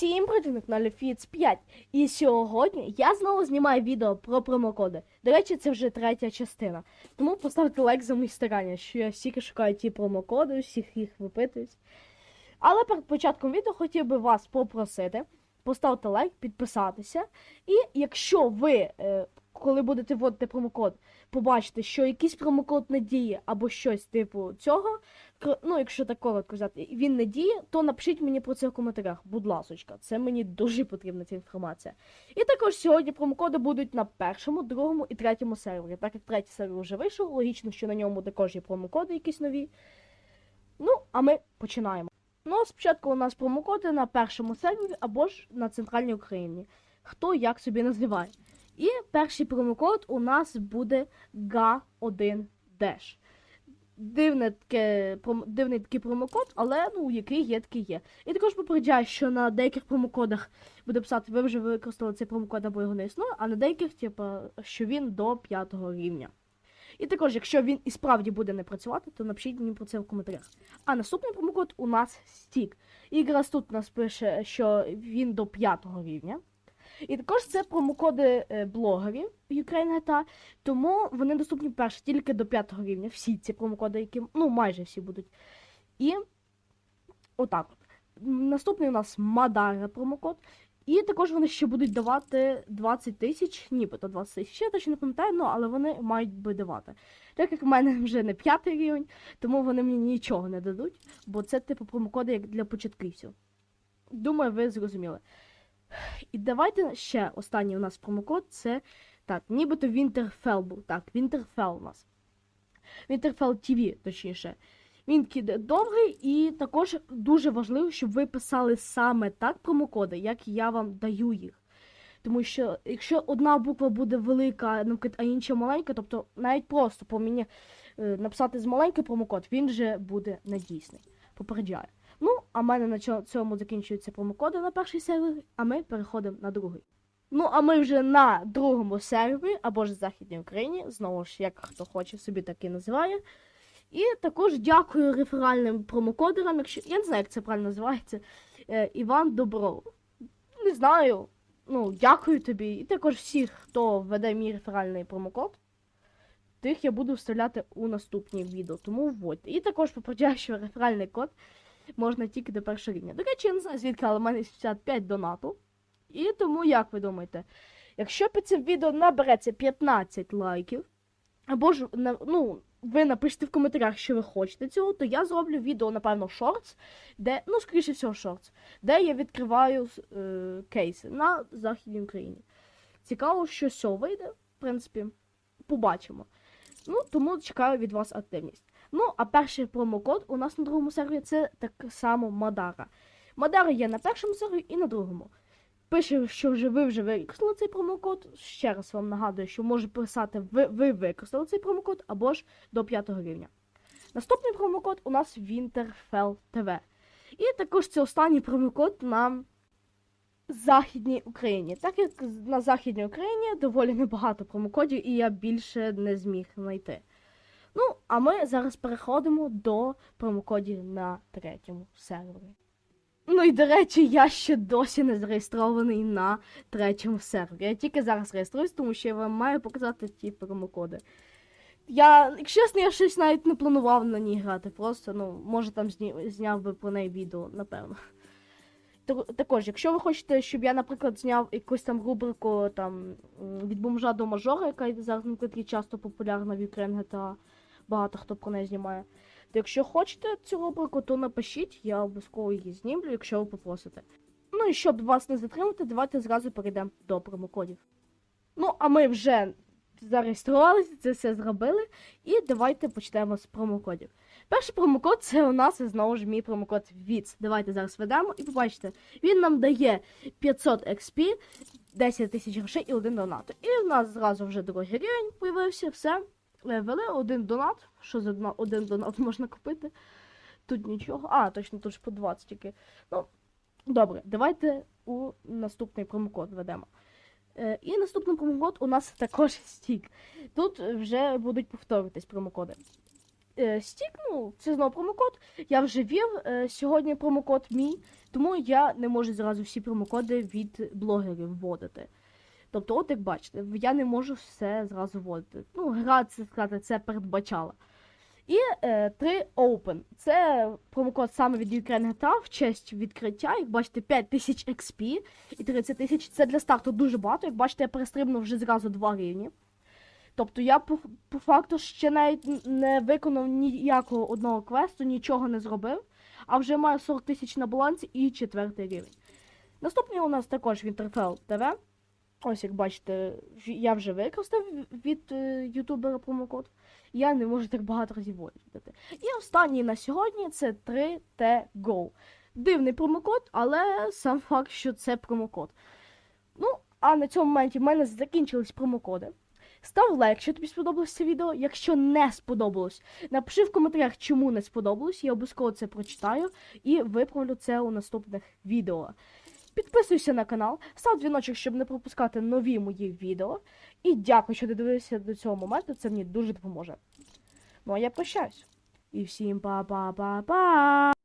Всім привіт на каналі Фіц 5. І сьогодні я знову знімаю відео про промокоди. До речі, це вже третя частина. Тому поставте лайк за мої старання, що я стільки шукаю ті промокоди, всіх їх випитуюсь. Але перед початком відео хотів би вас попросити поставити лайк, підписатися. І якщо ви, е, коли будете вводити промокод, побачите, що якийсь промокод не діє або щось типу цього, ну, якщо так коротко взяти, він не діє, то напишіть мені про це в коментарях, будь ласочка. Це мені дуже потрібна ця інформація. І також сьогодні промокоди будуть на першому, другому і третьому сервері. Так як третій сервер вже вийшов, логічно, що на ньому також є промокоди якісь нові. Ну, а ми починаємо. Ну, спочатку у нас промокоди на першому сервері або ж на центральній Україні. Хто як собі називає. І перший промокод у нас буде GA1 Dash дивне таке, дивний такий промокод, але ну який є, такий є. І також попереджаю, що на деяких промокодах буде писати, ви вже використали цей промокод або його не існує, а на деяких, типу, що він до п'ятого рівня. І також, якщо він і справді буде не працювати, то напишіть мені про це в коментарях. А наступний промокод у нас стік. І якраз тут у нас пише, що він до п'ятого рівня. І також це промокоди е, блогерів Ukraine GTA, тому вони доступні перше тільки до п'ятого рівня. Всі ці промокоди, які ну майже всі будуть. І отак. Наступний у нас Мадара промокод. І також вони ще будуть давати 20 тисяч, нібито 20 тисяч. Я точно не пам'ятаю, ну, але вони мають би давати. Так як в мене вже не п'ятий рівень, тому вони мені нічого не дадуть, бо це типу промокоди як для початківців. Думаю, ви зрозуміли. І давайте ще останній у нас промокод це так, нібито Winterfell був. Так, Winterfell у нас. Winterfell TV, точніше. Він киде довгий, і також дуже важливо, щоб ви писали саме так промокоди, як я вам даю їх. Тому що якщо одна буква буде велика, наприклад, а інша маленька, тобто навіть просто по мені е, написати з маленький промокод, він вже буде недійсний. Попереджаю. А в мене на цьому закінчуються промокоди на перший сервер, а ми переходимо на другий. Ну, а ми вже на другому сервері, або ж Західній Україні, знову ж, як хто хоче, собі так і називає. І також дякую реферальним промокодерам, якщо я не знаю, як це правильно називається. Е, Іван Добров. Не знаю. Ну, дякую тобі. І також всіх, хто введе мій реферальний промокод. Тих я буду вставляти у наступні відео, тому вводьте. І також що реферальний код можна тільки до першого рівня. До речі, я не знаю, звідки, але в мене 65 донату. І тому, як ви думаєте, якщо під цим відео набереться 15 лайків, або ж ну, ви напишете в коментарях, що ви хочете цього, то я зроблю відео, напевно, шортс, де, ну, скоріше всього, шортс, де я відкриваю е, кейси на Західній Україні. Цікаво, що з цього вийде, в принципі, побачимо. Ну, тому чекаю від вас активність. Ну, а перший промокод у нас на другому сервері це так само Мадара. Мадара є на першому сервері і на другому. Пише, що вже ви вже використали цей промокод. Ще раз вам нагадую, що може писати ви, ви використали цей промокод або ж до п'ятого рівня. Наступний промокод у нас Winterfell TV. І також це останній промокод на Західній Україні. Так як на Західній Україні доволі небагато промокодів, і я більше не зміг знайти. Ну, а ми зараз переходимо до промокодів на третьому сервері. Ну і до речі, я ще досі не зареєстрований на третьому сервері. Я тільки зараз реєструюсь, тому що я вам маю показати ті промокоди. Я, якщо чесно, я щось навіть не планував на ній грати. Просто, ну, може там зняв би про неї відео, напевно. Так- Також, якщо ви хочете, щоб я, наприклад, зняв якусь там рубрику там від бомжа до мажора, яка зараз, наприклад, часто популярна в Ukraine GTA, багато хто про неї знімає. То якщо хочете цю рубрику, то напишіть, я обов'язково її знімлю, якщо ви попросите. Ну і щоб вас не затримати, давайте зразу перейдемо до промокодів. Ну, а ми вже зареєструвалися, це все зробили. І давайте почнемо з промокодів. Перший промокод це у нас знову ж мій промокод VITS. Давайте зараз ведемо і побачите, він нам дає 500 XP, 10 тисяч грошей і один донат. І в нас зразу вже другий рівень появився, все. Ввели один донат. Що за один донат можна купити? Тут нічого. А, точно, тут ж по 20 тільки. Ну, добре, давайте у наступний промокод ведемо. Е, і наступний промокод у нас також стік. Тут вже будуть повторюватись промокоди. Е, стік, ну, це знову промокод. Я вже ввів е, сьогодні промокод мій, тому я не можу зразу всі промокоди від блогерів вводити. Тобто, от як бачите, я не можу все зразу вводити. Ну, гра, це сказати, це передбачала. І е, 3 Open. Це промокод саме від Ukraine GTA в честь відкриття. Як бачите, 5000 XP і 30 тисяч. Це для старту дуже багато. Як бачите, я перестрибнув вже зразу два рівні. Тобто я по, по факту ще навіть не виконав ніякого одного квесту, нічого не зробив, а вже маю 40 тисяч на балансі і четвертий рівень. Наступний у нас також Winterfell TV. Ось як бачите, я вже використав від е, ютубера промокод. Я не можу так багато разів вводити. І останній на сьогодні це 3T Go. Дивний промокод, але сам факт, що це промокод. Ну, а на цьому моменті в мене закінчились промокоди. Став лайк, якщо тобі сподобалось це відео. Якщо не сподобалось, напиши в коментарях, чому не сподобалось. Я обов'язково це прочитаю і виправлю це у наступних відео. Підписуйся на канал, став дзвіночок, щоб не пропускати нові мої відео. І дякую, що додивився до цього моменту. Це мені дуже допоможе. Ну а я прощаюсь. І всім па-па-па-па!